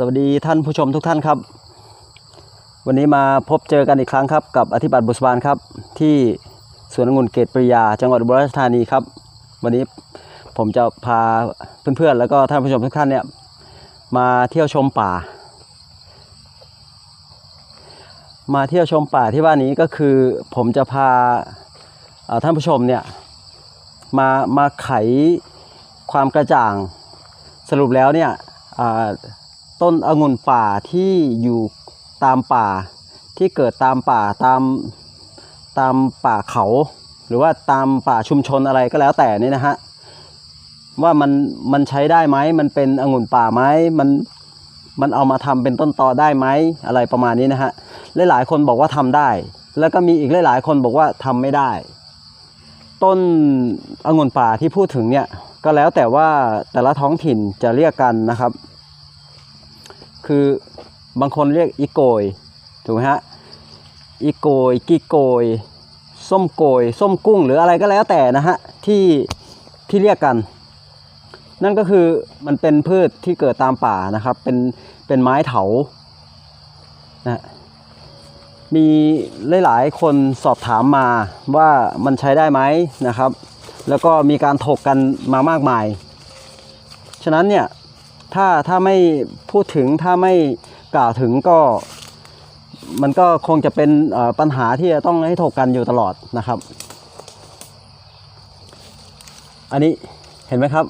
สวัสดีท่านผู้ชมทุกท่านครับ วันนี้มาพบเจอกันอีกครั้งครับ กับอธิบัติบุษบาลครับ ที่สวนองุ่นเกตปริยา จังหวัดอุบลราชธานีครับ วันนี้ผมจะพาเพื่อนๆ แล้วก็ท่านผู้ชมทุกท่านเนี่ยมาเที่ยวชมป่า มาเที่ยวชมป่าที่ว่านี้ก็คือผมจะพาท่านผู้ชมเนี่ยมามาไขความกระจ่างสรุปแล้วเนี่ยอ่า ต้นองุ่นป่าที่อยู่ตามป่าที่เกิดตามป่าตามตามป่าเขา หรือว่าตามป่าชุมชนอะไรก็แล้วแต่นี่นะฮะว่ามันมันใช้ได้ไหมมันเป็นองุ่นป่าไหมมันมันเอามาทำเป็นต้นตอได้ไหมอะไรประมาณนี้นะฮะหลายๆคนบอกว่าทำได้ แล้วก็มีอีกหลายๆคนบอกว่าทำไม่ได้ ต้นองุ่นป่าที่พูดถึงเนี่ยก็แล้วแต่ว่าแต่ละท้องถิ่นจะเรียกกันนะครับ คือบางคนเรียกอีโกยถูกไหมฮะอีโกยกีโกย ส้มโกย ส้มกุ้งหรืออะไรก็แล้วแต่นะฮะที่ที่เรียกกัน นั่นก็คือมันเป็นพืชที่เกิดตามป่านะครับ เป็นเป็นไม้เถานะมีหลายๆคนสอบถามมาว่ามันใช้ได้ไหมนะครับ แล้วก็มีการถกกันมามากมาย ฉะนั้นเนี่ย ถ้าถ้าไม่พูดถึงถ้าไม่กล่าวถึงก็มันก็คงจะเป็นปัญหาที่จะต้องให้ถกกันอยู่ตลอดนะครับ อันนี้เห็นไหมครับ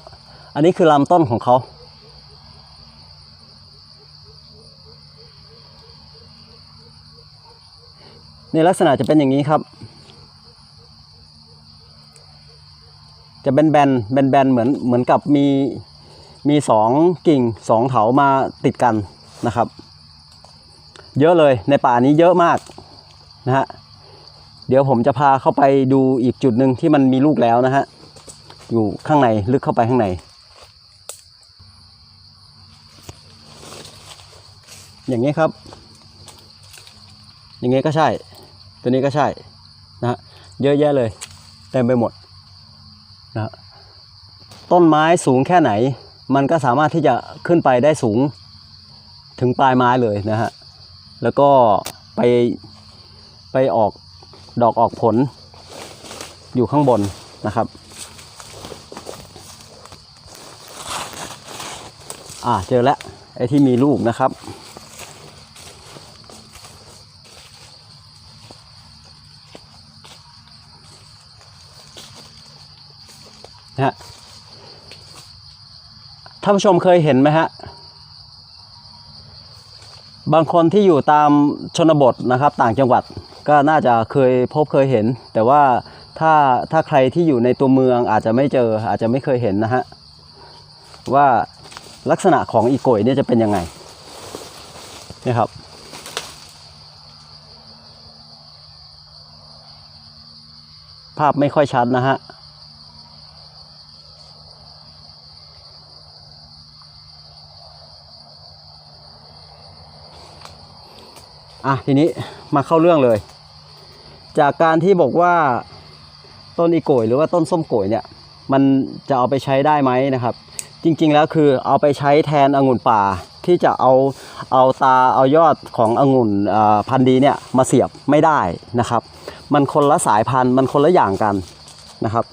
อันนี้คือลำต้นของเขา ในลักษณะจะเป็นอย่างนี้ครับ จะเป็นแบนแบนแบนๆเหมือนเหมือนกับมี มีสองกิ่งสองเถามาติดกันนะครับ เยอะเลยในป่านี้เยอะมากนะฮะเดี๋ยวผมจะพาเข้าไปดูอีกจุดหนึ่งที่มันมีลูกแล้วนะฮะอยู่ข้างในลึกเข้าไปข้างใน อย่างนี้ครับ อย่างนี้ก็ใช่ ตัวนี้ก็ใช่นะฮะเยอะแยะเลยเต็มไปหมดนะฮะต้นไม้สูงแค่ไหน มันก็สามารถที่จะขึ้นไปได้สูงถึงปลายไม้เลยนะฮะ แล้วก็ไปไปออกดอกออกผลอยู่ข้างบนนะครับ อ่าเจอแล้วไอ้ที่มีลูกนะครับ นะฮะานผู้ชมเคยเห็นไหมฮะ บางคนที่อยู่ตามชนบทนะครับ ต่างจังหวัดก็น่าจะเคยพบเคยเห็น แต่ว่าถ้าถ้าใครที่อยู่ในตัวเมืองอาจจะไม่เจออาจจะไม่เคยเห็นนะฮะ ว่าลักษณะของอีโกยเนี่ยจะเป็นยังไงนี่ครับภาพไม่ค่อยชัดนะฮะ อะทีนี้มาเข้าเรื่องเลย จากการที่บอกว่าต้นอีโกยหรือว่าต้นส้มโกยเนี่ย มันจะเอาไปใช้ได้ไหมนะครับ จริงๆแล้วคือเอาไปใช้แทนองุ่นป่าที่จะเอาเอาตาเอายอดขององุ่นพันธุ์ดีเนี่ยมาเสียบไม่ได้นะครับ มันคนละสายพันธุ์มันคนละอย่างกันนะครับ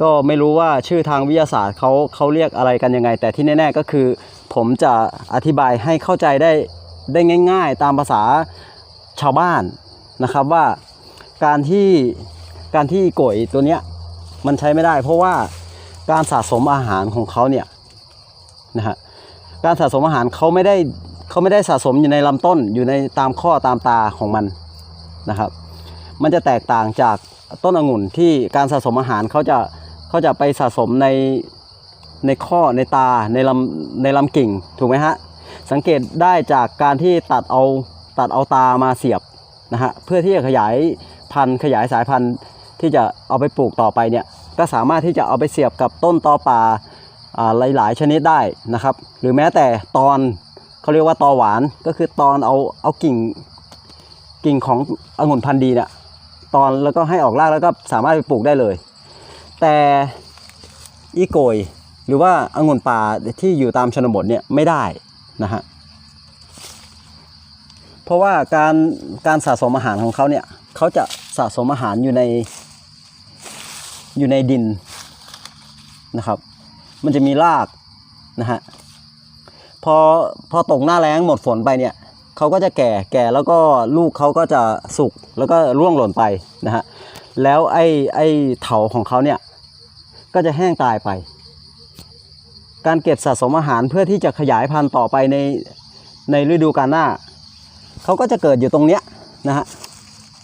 ก็ไม่รู้ว่าชื่อทางวิทยาศาสตร์เขาเขาเรียกอะไรกันยังไง แต่ที่แน่ ๆ ก็คือ ผมจะอธิบายให้เข้าใจได้ ได้ง่าย ๆ ตามภาษาชาวบ้านนะครับว่าการที่การที่โกยตัวเนี้ยมันใช้ไม่ได้ เพราะว่าการสะสมอาหารของเขาเนี่ยนะฮะการสะสมอาหารเขาไม่ได้เขาไม่ได้สะสมอยู่ในลำต้นอยู่ในตามข้อตามตาของมันนะครับ มันจะแตกต่างจากต้นองุ่นที่การสะสมอาหารเขาจะเขาจะไปสะสมในในข้อในตาในลำในลำกิ่งถูกไหมฮะ สังเกตได้จากการที่ตัดเอาตัดเอาตามาเสียบนะฮะเพื่อที่จะขยายพันธุ์ขยายสายพันธุ์ที่จะเอาไปปลูกต่อไปเนี่ยก็สามารถที่จะเอาไปเสียบกับต้นตอป่าอ่าหลาย ๆ ชนิดได้นะครับ หรือแม้แต่ตอนเขาเรียกว่าตอหวานก็คือตอนเอาเอากิ่งกิ่งขององุ่นพันธุ์ดีเนี่ยตอนแล้วก็ให้ออกรากแล้วก็สามารถไปปลูกได้เลย แต่อีโกยหรือว่าองุ่นป่าที่อยู่ตามชนบทเนี่ยไม่ได้ นะฮะเพราะว่าการการสะสมอาหารของเขาเนี่ยเขาจะสะสมอาหารอยู่ในอยู่ในดินนะครับ มันจะมีรากนะฮะพอพอตกหน้าแล้งหมดฝนไปเนี่ยเขาก็จะแก่แก่แล้วก็ลูกเขาก็จะสุกแล้วก็ร่วงหล่นไปนะฮะแล้วไอ้ไอ้เถาของเขาเนี่ยก็จะแห้งตายไป การเก็บสะสมอาหารเพื่อที่จะขยายพันธุ์ต่อไปในในฤดูกาลหน้า เขาก็จะเกิดอยู่ตรงเนี้ยนะฮะ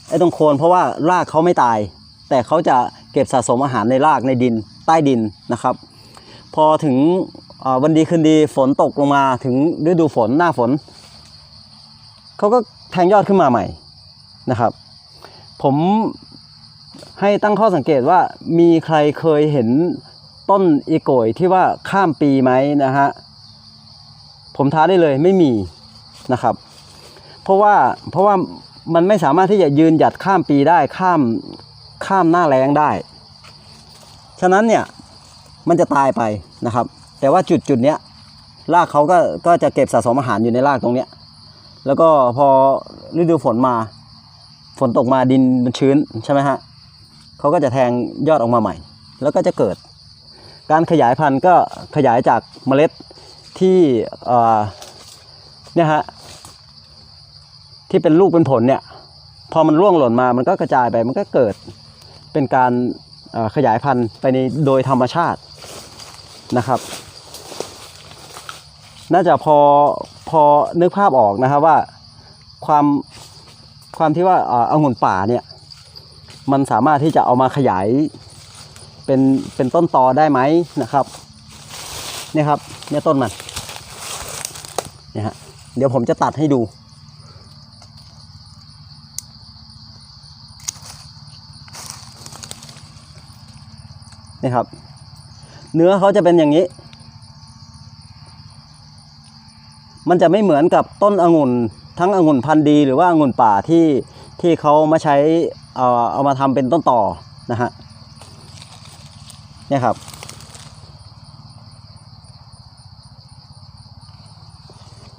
ไอ้ตรงโคนเพราะว่ารากเขาไม่ตาย แต่เขาจะเก็บสะสมอาหารในรากในดินใต้ดินนะครับ พอถึงวันดีคืนดีฝนตกลงมาถึงฤดูฝนหน้าฝน เขาก็แทงยอดขึ้นมาใหม่นะครับ ผมให้ตั้งข้อสังเกตว่ามีใครเคยเห็น ต้นอีโกยที่ว่าข้ามปีไหมนะฮะผมท้าได้เลยไม่มีนะครับ เพราะว่าเพราะว่ามันไม่สามารถที่จะยืนหยัดข้ามปีได้ข้ามข้ามหน้าแรงได้ ฉะนั้นเนี่ยมันจะตายไปนะครับ แต่ว่าจุดจุดเนี้ยรากเขาก็ก็จะเก็บสะสมอาหารอยู่ในรากตรงเนี้ยแล้วก็พอฤดูฝนมาฝนตกมาดินมันชื้นใช่ไหมฮะเขาก็จะแทงยอดออกมาใหม่ แล้วก็จะเกิด การขยายพันธุ์ก็ขยายจากเมล็ดที่เนี่ยฮะที่เป็นลูกเป็นผลเนี่ยพอมันร่วงหล่นมามันก็กระจายไปมันก็เกิดเป็นการขยายพันธุ์ไปในโดยธรรมชาตินะครับ น่าจะพอพอนึกภาพออกนะครับว่าความความที่ว่าเอ่อองุ่นป่าเนี่ยมันสามารถที่จะเอามาขยาย เป็นเป็นต้นตอได้ไหมนะครับเนี่ยครับเนี่ยต้นมันเนี่ยฮะเดี๋ยวผมจะตัดให้ดู นี่ครับ เนื้อเขาจะเป็นอย่างนี้ มันจะไม่เหมือนกับต้นองุ่นทั้งองุ่นพันธุ์ดีหรือว่าองุ่นป่าที่ที่เขามาใช้เอาเอามาทำเป็นต้นต่อนะฮะ เนี่ยครับ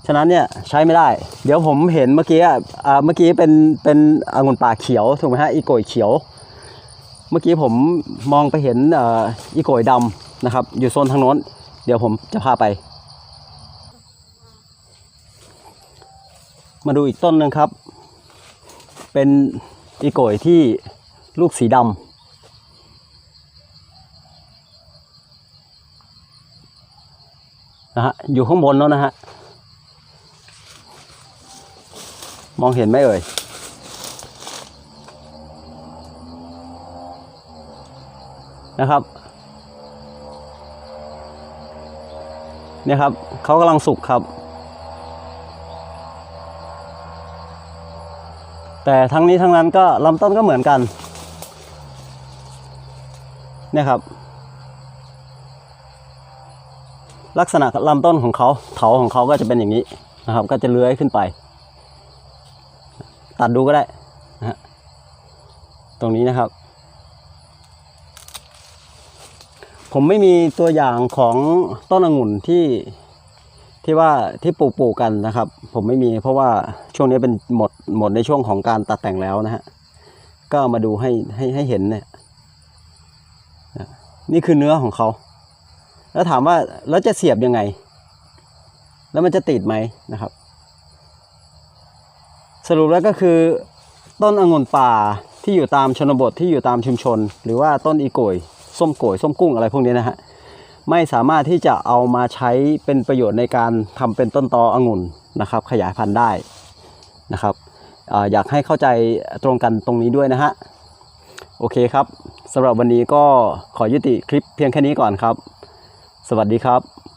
ฉะนั้นเนี่ยใช้ไม่ได้ เดี๋ยวผมเห็นเมื่อกี้อะอ่าเมื่อกี้เป็นเป็นองุ่นป่าเขียวถูกไหมฮะอีโกยเขียว เมื่อกี้ผมมองไปเห็นอ่อีโกยดำนะครับ อยู่โซนทางโน้น เดี๋ยวผมจะพาไป มาดูอีกต้นหนึ่งครับ เป็นอีโกยที่ลูกสีดำ นะฮะอยู่ข้างบนแล้วนะฮะมองเห็นไหมเอ่ยนะครับเนี่ยครับเขากำลังสุกครับ แต่ทั้งนี้ทั้งนั้นก็ลำต้นก็เหมือนกันเนี่ยครับ ลักษณะลำต้นของเขาเถาของเขาก็จะเป็นอย่างนี้นะครับ ก็จะเลื้อยขึ้นไป ตัดดูก็ได้นะฮะตรงนี้นะครับ ผมไม่มีตัวอย่างของต้นองุ่นที่ที่ว่าที่ปลูกปลูกกันนะครับ ผมไม่มีเพราะว่าช่วงนี้เป็นหมดหมดในช่วงของการตัดแต่งแล้วนะฮะก็มาดูให้ให้ให้เห็นเนี่ยนี่คือเนื้อของเขา แล้วถามว่าแล้วจะเสียบยังไง แล้วมันจะติดไหมนะครับ สรุปแล้วก็คือต้นองุ่นป่าที่อยู่ตามชนบทที่อยู่ตามชุมชน หรือว่าต้นอีโกยส้มโกยส้มกุ้งอะไรพวกนี้นะฮะไม่สามารถที่จะเอามาใช้เป็นประโยชน์ในการทำเป็นต้นตอองุ่นนะครับ ขยายพันธุ์ได้นะครับออยากให้เข้าใจตรงกันตรงนี้ด้วยนะฮะโอเคครับสำหรับวันนี้ก็ขอยุติคลิปเพียงแค่นี้ก่อนครับ สวัสดีครับ